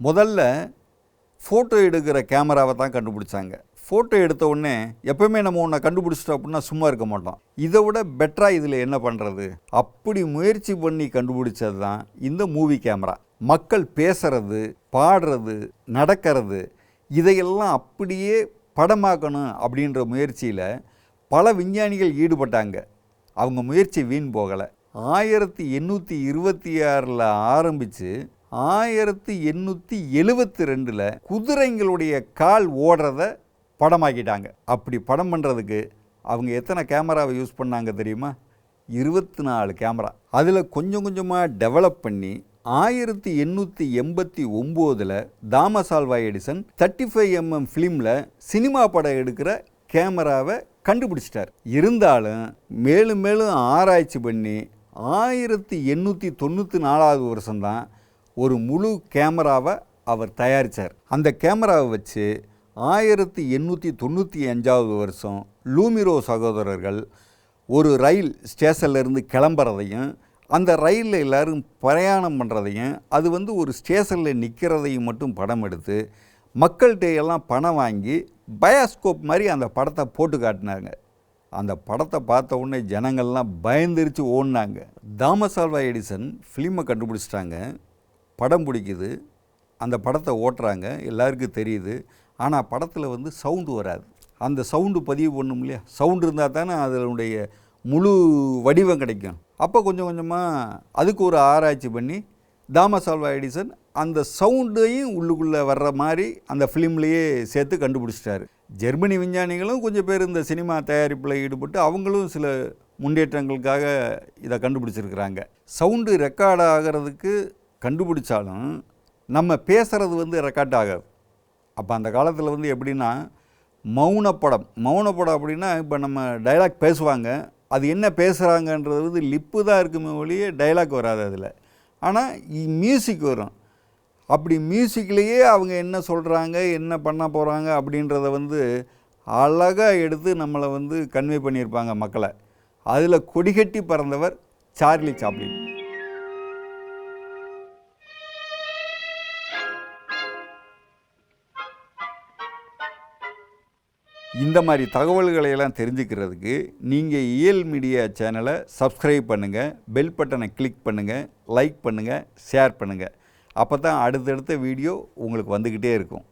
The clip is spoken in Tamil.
முதல்ல ஃபோட்டோ எடுக்கிற கேமராவை தான் கண்டுபிடிச்சாங்க. ஃபோட்டோ எடுத்த உடனே எப்பவுமே நம்ம ஒன்றை கண்டுபிடிச்சிட்டோம் அப்படின்னா சும்மா இருக்க மாட்டோம். இதை விட பெட்டராக இதில் என்ன பண்ணுறது அப்படி முயற்சி பண்ணி கண்டுபிடிச்சது தான் இந்த மூவி கேமரா மக்கள் பேசுறது பாடுறது நடக்கிறது இதையெல்லாம் அப்படியே படமாக்கணும் அப்படின்ற முயற்சியில் பல விஞ்ஞானிகள் ஈடுபட்டாங்க. அவங்க முயற்சி வீண் போகலை. ஆயிரத்தி எண்ணூற்றி இருபத்தி ஆறில் ஆரம்பித்து ஆயிரத்தி எண்ணூற்றி எழுபத்தி ரெண்டில் குதிரைங்களுடைய கால் ஓடுறத படமாக்கிட்டாங்க. அப்படி படம் பண்ணுறதுக்கு அவங்க எத்தனை கேமராவை யூஸ் பண்ணாங்க தெரியுமா? இருபத்தி நாலு கேமரா. அதில் கொஞ்சம் கொஞ்சமாக டெவலப் பண்ணி ஆயிரத்தி எண்ணூற்றி எண்பத்தி ஒம்போதில் Thomas Alva Edison thirty five mm ஃபிலிமில் சினிமா படம் எடுக்கிற கேமராவை கண்டுபிடிச்சிட்டார். இருந்தாலும் மேலும் மேலும் ஆராய்ச்சி பண்ணி ஆயிரத்தி எண்ணூற்றி தொண்ணூற்றி நாலாவது வருஷம்தான் ஒரு முழு கேமராவை அவர் தயாரித்தார் அந்த கேமராவை வச்சு ஆயிரத்தி எண்ணூற்றி தொண்ணூற்றி அஞ்சாவது வருஷம் லூமிரோ சகோதரர்கள் ஒரு ரயில் ஸ்டேஷன்லேருந்து கிளம்புறதையும் அந்த ரயிலில் எல்லாரும் பிரயாணம் பண்ணுறதையும் அது வந்து ஒரு ஸ்டேஷனில் நிற்கிறதையும் மட்டும் படம் எடுத்து மக்கள்கிட்ட எல்லாம் பணம் வாங்கி பயாஸ்கோப் மாதிரி அந்த படத்தை போட்டு காட்டினாங்க. அந்த படத்தை பார்த்த உடனே ஜனங்கள்லாம் பயந்துருச்சு ஓடினாங்க. தாமஸ் ஆல்வா எடிசன் ஃபிலிமை கண்டுபிடிச்சிட்டாங்க. படம் பிடிக்குது. அந்த படத்தை ஓட்டுறாங்க. எல்லாருக்கும் தெரியுது. ஆனால் படத்தில் வந்து சவுண்டு வராது. அந்த சவுண்டு பதிவு பண்ணும் இல்லையா? சவுண்டு இருந்தால் தானே அதனுடைய முழு வடிவம் கிடைக்கும். அப்போ கொஞ்சம் கொஞ்சமாக அதுக்கு ஒரு ஆராய்ச்சி பண்ணி தாமஸ் ஆல்வா எடிசன் அந்த சவுண்டையும் உள்ளுக்குள்ளே வர்ற மாதிரி அந்த ஃபிலிம்லேயே சேர்த்து கண்டுபிடிச்சிட்டாரு. ஜெர்மனி விஞ்ஞானிகளும் கொஞ்சம் பேர் இந்த சினிமா தயாரிப்பில் ஈடுபட்டு அவங்களும் சில முன்னேற்றங்களுக்காக இதை கண்டுபிடிச்சிருக்கிறாங்க. சவுண்டு ரெக்கார்ட் ஆகிறதுக்கு கண்டுபிடிச்சாலும் நம்ம பேசுகிறது வந்து ரெக்கார்ட் ஆகாது. அப்போ அந்த காலத்தில் வந்து எப்படின்னா மௌனப்படம். மௌனப்படம் அப்படின்னா இப்போ நம்ம டைலாக் பேசுவாங்க. அது என்ன பேசுகிறாங்கன்றது வந்து லிப்பு தான் இருக்குமே ஒழிய டைலாக் வராது அதில். ஆனால் மியூசிக் வரும். அப்படி மியூசிக்லேயே அவங்க என்ன சொல்கிறாங்க என்ன பண்ண போகிறாங்க அப்படின்றத வந்து அழகாக எடுத்து நம்மளை வந்து கன்வே பண்ணியிருப்பாங்க மக்களை. அதில் கொடிகட்டி பறந்தவர் சார்லி சாப்ளின். இந்த மாதிரி தகவல்களை எல்லாம் தெரிஞ்சுக்கிறதுக்கு நீங்கள் இயல் மீடியா சேனலை சப்ஸ்கிரைப் பண்ணுங்கள் பெல் பட்டனை கிளிக் பண்ணுங்கள் லைக் பண்ணுங்கள் ஷேர் பண்ணுங்கள் அப்போ தான் அடுத்தடுத்த வீடியோ உங்களுக்கு வந்துக்கிட்டே இருக்கும்.